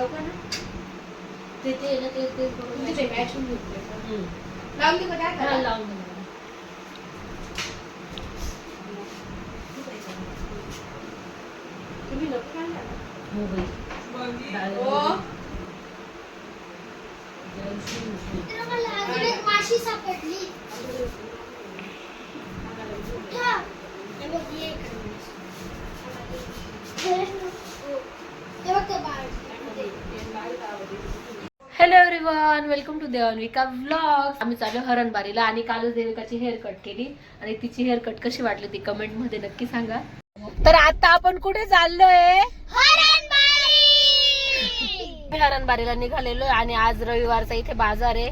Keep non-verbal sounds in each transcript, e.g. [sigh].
ते ते ना ते ते करून तुमचे match होऊन घेतले. लावून देऊ का काय हा, लावून दे तुम्ही नको काय करा? हो बाई. डाळ- हो. जयश्री कृष्ण. तर मला अजून एक माशी सापडली उठा. हे बघ, ही एक everyone welcome to Devanvika vlog आम्ही चालू हरणबारीला आणि कालच देविकाची हेअर कट केली आणि तिची हेअर कट कशी वाटली ती कमेंटमध्ये नक्की सांगा. तर आता आपण कुठे चाललोय? हरणबारी! हरणबारीला निघालेलो आहे आणि आज रविवारचा इथे बाजार आहे.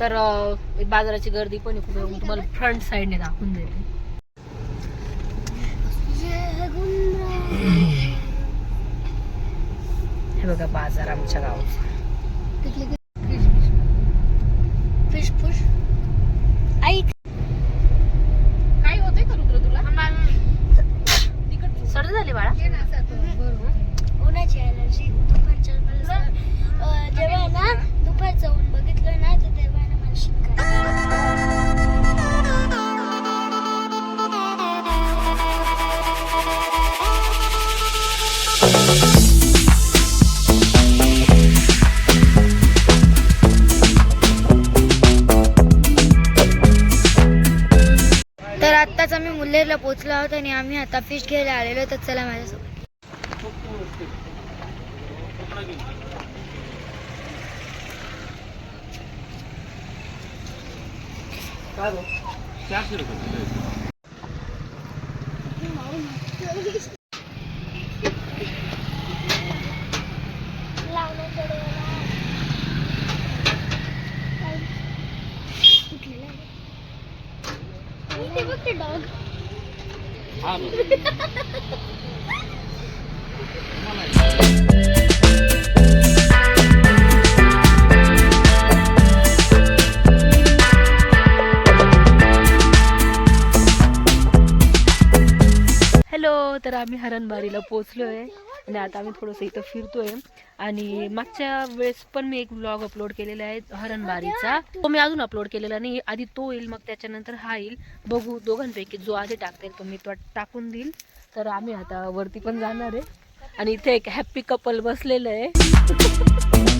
तर अं, बाजाराची गर्दी पण आहे खूप मी तुम्हाला फ्रंट साईडने दाखवून देते. हे बघा बाजार आमच्या गावाचा. आत्ताच आम्ही मुल्लेरला पोहोचलो आहोत आणि आम्ही आता फिश घ्यायला आलेलो तर चला माझ्यासोबत. चारशे रुपये. किलो आहे. डॉग तर आम्ही हरणबारीला आहे आणि आता आम्ही थोडंसं इथं फिरतोय. आणि मागच्या वेळेस पण मी एक ब्लॉग अपलोड केलेला आहे हरणबारीचा. तो मी अजून अपलोड केलेला नाही. आधी तो येईल मग त्याच्यानंतर हा येईल. बघू दोघांपैकी जो आधी टाकता येईल तो मी तो टाकून देईल. तर आम्ही आता वरती पण जाणार आहे. आणि इथे एक हॅप्पी कपल बसलेलं आहे. [laughs]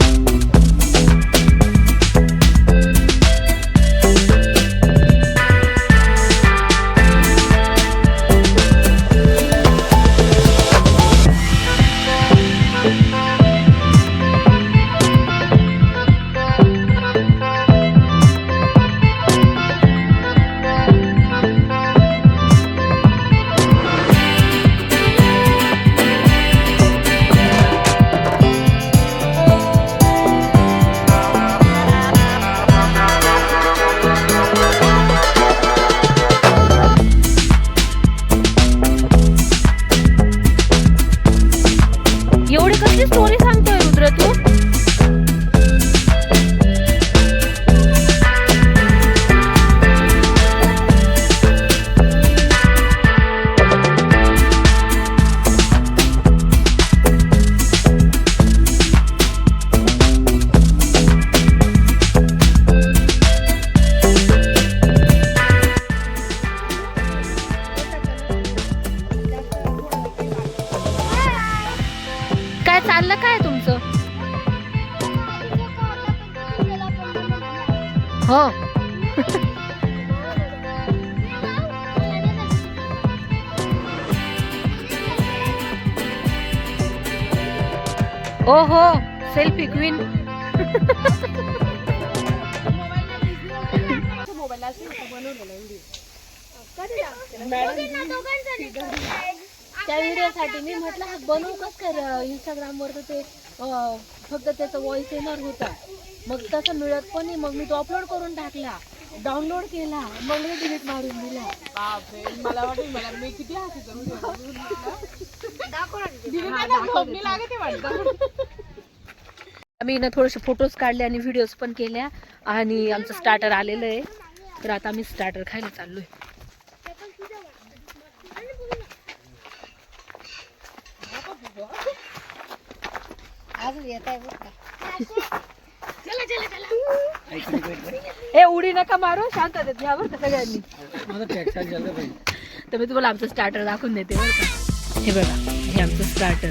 हो. ओ हो. सेल्फी क्वीन बनवलेलं त्या व्हिडिओसाठी मी म्हटलं हा बनवू कस कर इंस्टाग्राम वर तर ते फक्त त्याचा व्हॉइस येणार होता. मग तसं मिळत पण नाही. मग मी तो अपलोड करून टाकला. डाउनलोड केला. मग मी डिलीट मारून दिला. बापरे मला वाटेल मला मी किती आम्ही ना थोडेसे फोटोज काढले आणि व्हिडिओज पण केल्या. आणि आमचं स्टार्टर आलेलं आहे. तर आता आम्ही स्टार्टर खायला चाललोय. अजून येत आहे [laughs] ए उडी नका मारू शांततेत घ्या बरं का सगळ्यांनी. तर मी तुम्हाला आमचं स्टार्टर दाखवून देते बरं का? हे बघा हे आमचं स्टार्टर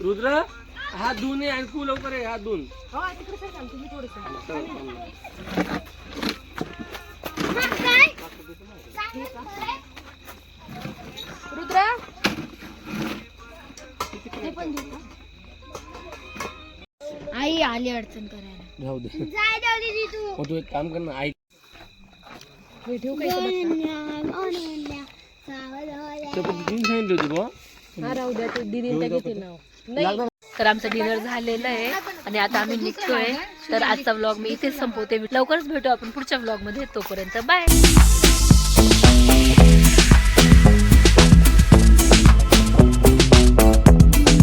रुद्र हात धुवून ये आणि तू लवकर ये हात धुवून रुद्रा? आई आली अडचण करायला. जाऊ दे. जाय जाऊ दे तू मग तू एक काम कर ना ऐक नाव तर आमचं डिनर झालेलं आहे आणि आता आम्ही निघतोय. तर आजचा व्लॉग मी इथेच संपवते. लवकरच भेटू आपण पुढच्या व्लॉगमध्ये. तोपर्यंत बाय